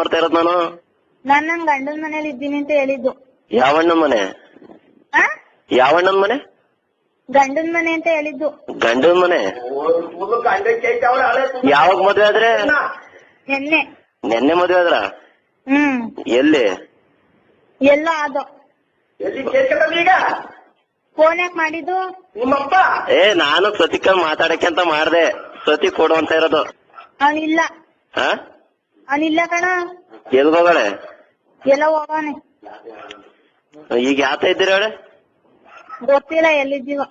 ಮಾಡ್ತಾ ಇರೋದ್ ನಾನು? ನಾನ್ ನನ್ ಗಂಡನ ಮನೇಲಿ ಇದ್ದೀನಿ ಅಂತ ಹೇಳಿದ್ದು. ಯಾವಣ್ಣನ ಮನೆ? ಆ? ಯಾವಣ್ಣನ ಮನೆ? ಗಂಡನ ಮನೆ ಅಂತ ಹೇಳಿದ್ದು. ಗಂಡನ ಮನೆ? ಯಾವಾಗ ಮದ್ವೆ ಆದ್ರೆ? ನಿನ್ನೆ. ನಿನ್ನೆ ಮದ್ವೆ ಆದ್ರ? ಹ್ಮ್. ಎಲ್ಲಿ? ಎಲ್ಲ ಅದು ಫೋನ್ ಯಾಕೆ ಮಾಡಿದ್ದು? ಏ ನಾನು ಸತಿಕ ಮಾತಾಡಕ್ಕೆ ಅಂತ ಮಾಡ್ದೆ. ಸತಿ ಕೊಡು ಅಂತ ಇರೋದು. ಅವನಿಲ್ಲ ಹಾ ಅವನಿಲ್ಲ ಕಣ. ಎಲ್ಲಿ ಹೋಗಳೆ? ಎಲ್ಲ ಹೋಗೋನೆ. ಈಗ ಯಾತ ಇದ್ದೀರ ಹೇಳಿ? ಗೊತ್ತಿಲ್ಲ ಎಲ್ಲಿದ್ದೀವ.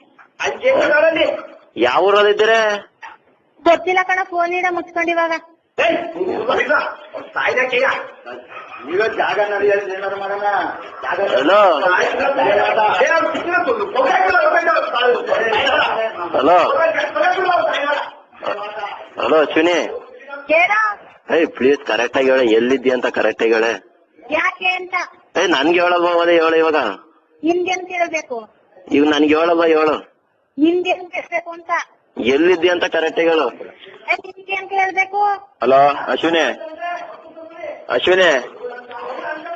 ಯಾವ ಊರಲ್ಲಿ ಇದ್ದೀರ? ಗೊತ್ತಿಲ್ಲ ಕಣ ಫೋನ್ ಇಡ ಮುಚ್ಕೊಂಡಿವಾಗ ಹಲೋ? ಹಲೋ? ಹಲೋ ಚುನಿ ಏಯ್ ಪ್ಲೀಸ್ ಕರೆಕ್ಟ್ ಆಗಿ ಹೇಳ. ಎಲ್ಲಿದ್ದಿ ಅಂತ ಕರೆಕ್ಟ್ ಆಗಿ ಹೇಳೆ. ಯಾಕೆ ಅಂತ? ಏ ನನ್ಗೆ ಹೇಳಲ್ವಾ ಅದೇ ಹೇಳು ಇವಾಗ? ಇವ್ ಕೇಳ್ಬೇಕು ಇವ್ ನನ್ಗೆ ಹೇಳಲ್ವಾ ಹೇಳು? ನಿಮ್ಗೇನ್ ಹೇಳ್ಬೇಕು ಅಂತ? ಎಲ್ಲಿದ್ದಿ ಅಂತ ಕರೆಕ್ಟ್ ಆಗಿ ಹೇಳು. ಏ, hello Ashwini. Ashwini.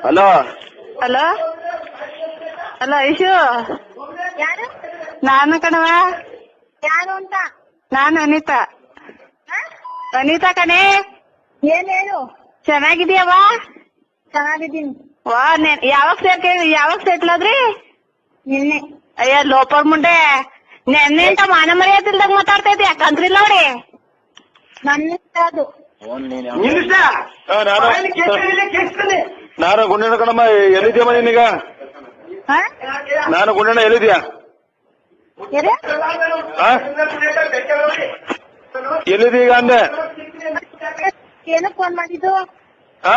Hello. Hello. Hello Aishu ಯಾರು? ನಾನು ಕಣವ ಯಾರು ಅಂತ? ನಾನು ಅನಿತಾ? ಅನಿತಾ ಕಣೆ. ಏನ್ ಹೇಳು ಚೆನ್ನಾಗಿದ್ಯವ ಚೆನ್ನಾಗಿದ್ದೀನಿ. ವಾ ನೆ- ಯಾವಾಗ ಸೇರ್ಕೆ ಯಾವಾಗ ಸೇರ್ಲಾದ್ರಿ ನಿನ್ನೆ. ಅಯ್ಯ ಲೋಪರ್ ಮುಂಡೆ. ನೆನ್ನೆ ಅಂತ ಮಾನ ಮರ್ಯಾದಿಲ್ದಾಗ ಮಾತಾಡ್ತಾ ಇದ್ದೆ ಯಾಕಂದ್ರಿಲ್ಲ ನೋಡಿ ನನ್ನ ಅದು. ನಾನು ಗುಂಡಣ್ಣ ಕಣಮ್ಮ ಎಲ್ಲಿದ್ಯಮ್ಮ ನೀನೀಗ? ನಾನು ಗುಂಡಣ್ಣ ಎಲ್ಲಿದ್ಯಾ? ಯಾರು? ಆ? ಎಲ್ಲಿದ್ಯಾ ಈಗ ಅಂದೆ ಏನಕ್ ಫೋನ್ ಮಾಡಿದ್ದು ಆ